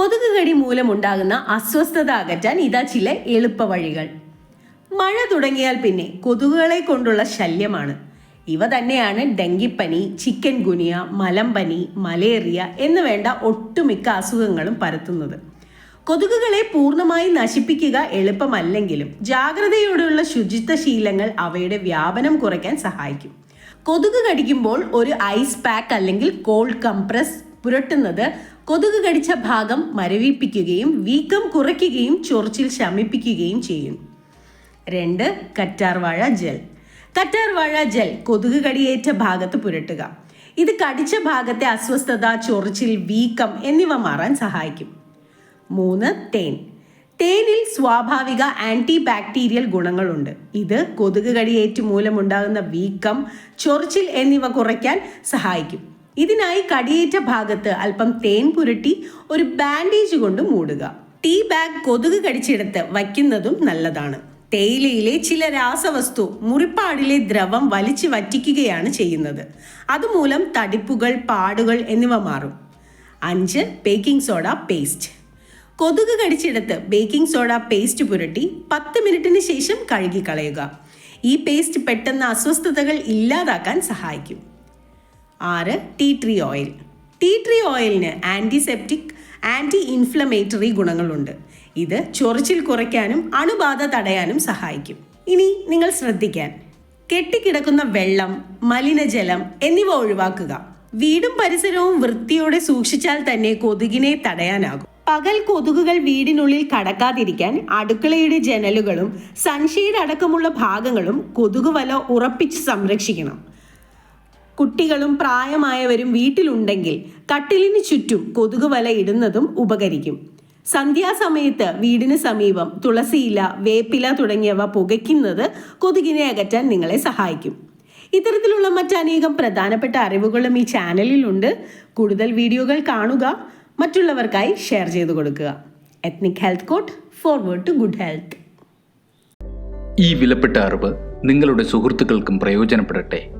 കൊതുക് കടി മൂലമുണ്ടാകുന്ന അസ്വസ്ഥത അകറ്റാൻ ഇതാ ചില എളുപ്പ വഴികൾ. മഴ തുടങ്ങിയാൽ പിന്നെ കൊതുകുകളെ കൊണ്ടുള്ള ശല്യമാണ്. ഇവ തന്നെയാണ് ഡെങ്കിപ്പനി ചിക്കൻ ഗുനിയ മലമ്പനി മലേറിയ എന്ന് വേണ്ട ഒട്ടുമിക്ക അസുഖങ്ങളും പരത്തുന്നത്. കൊതുകുകളെ പൂർണമായി നശിപ്പിക്കുക എളുപ്പമല്ലെങ്കിലും ജാഗ്രതയോടെയുള്ള ശുചിത്വ ശീലങ്ങൾ അവയുടെ വ്യാപനം കുറയ്ക്കാൻ സഹായിക്കും. കൊതുക് കടിക്കുമ്പോൾ ഒരു ഐസ് പാക്ക് അല്ലെങ്കിൽ കോൾഡ് കംപ്രസ് പുരട്ടുന്നത് കൊതുക് കടിച്ച ഭാഗം മരവിപ്പിക്കുകയും വീക്കം കുറയ്ക്കുകയും ചൊറിച്ചിൽ ശമിപ്പിക്കുകയും ചെയ്യും. രണ്ട് കറ്റാർവാഴ ജെൽ. കറ്റാർവാഴ ജെൽ കൊതുക് കടിയേറ്റ ഭാഗത്ത് പുരട്ടുക. ഇത് കടിച്ച ഭാഗത്തെ അസ്വസ്ഥത ചൊറിച്ചിൽ വീക്കം എന്നിവ മാറാൻ സഹായിക്കും. മൂന്ന് തേൻ. തേനിൽ സ്വാഭാവിക ആന്റി ബാക്ടീരിയൽ ഗുണങ്ങളുണ്ട്. ഇത് കൊതുക് കടിയേറ്റ് മൂലമുണ്ടാകുന്ന വീക്കം ചൊറിച്ചിൽ എന്നിവ കുറയ്ക്കാൻ സഹായിക്കും. ഇതിനായി കടിയേറ്റ ഭാഗത്ത് അല്പം തേൻ പുരട്ടി ഒരു ബാൻഡേജ് കൊണ്ട് മൂടുക. ടീ ബാഗ് കൊതുക് കടിച്ചിടത്ത് വയ്ക്കുന്നതും നല്ലതാണ്. തേയിലയിലെ ചില രാസവസ്തു മുറിപ്പാടിലെ ദ്രവം വലിച്ചു വറ്റിക്കുകയാണ് ചെയ്യുന്നത്. അതുമൂലം തടിപ്പുകൾ പാടുകൾ എന്നിവ മാറും. അഞ്ച് ബേക്കിംഗ് സോഡ പേസ്റ്റ്. കൊതുക് കടിച്ചിടത്ത് ബേക്കിംഗ് സോഡ പേസ്റ്റ് പുരട്ടി പത്ത് മിനിറ്റിന് ശേഷം കഴുകി കളയുക ഈ പേസ്റ്റ് പെട്ടെന്ന് അസ്വസ്ഥതകൾ ഇല്ലാതാക്കാൻ സഹായിക്കും. ആറ് tea tree oil. Tea tree ഓയിലിന് antiseptic anti inflammatory ഗുണങ്ങളുണ്ട്. ഇത് ചൊറിച്ചിൽ കുറയ്ക്കാനും അണുബാധ തടയാനും സഹായിക്കും. ഇനി നിങ്ങൾ ശ്രദ്ധിക്കാൻ. കെട്ടിക്കിടക്കുന്ന വെള്ളം മലിനജലം എന്നിവ ഒഴിവാക്കുക. വീടും പരിസരവും വൃത്തിയോടെ സൂക്ഷിച്ചാൽ തന്നെ കൊതുകിനെ തടയാനാകും. പകൽ കൊതുകുകൾ വീടിനുള്ളിൽ കടക്കാതിരിക്കാൻ അടുക്കളയുടെ ജനലുകളും സൺഷെയ്ഡ് അടക്കമുള്ള ഭാഗങ്ങളും കൊതുകുവല ഉറപ്പിച്ച് സംരക്ഷിക്കണം. കുട്ടികളും പ്രായമായവരും വീട്ടിലുണ്ടെങ്കിൽ കട്ടിലിന് ചുറ്റും കൊതുക് വല ഇടുന്നതും ഉപകരിക്കും. സന്ധ്യാസമയത്ത് വീടിന് സമീപം തുളസിയില വേപ്പില തുടങ്ങിയവ പുകയ്ക്കുന്നത് കൊതുകിനെ അകറ്റാൻ നിങ്ങളെ സഹായിക്കും. ഇത്തരത്തിലുള്ള മറ്റനേകം പ്രധാനപ്പെട്ട അറിവുകളും ഈ ചാനലിലുണ്ട്. കൂടുതൽ വീഡിയോകൾ കാണുക മറ്റുള്ളവർക്കായി ഷെയർ ചെയ്തു കൊടുക്കുക. Ethnic health court forward to good health ഈ വിലപ്പെട്ട അറിവ് നിങ്ങളുടെ സുഹൃത്തുക്കൾക്കും പ്രയോജനപ്പെടട്ടെ.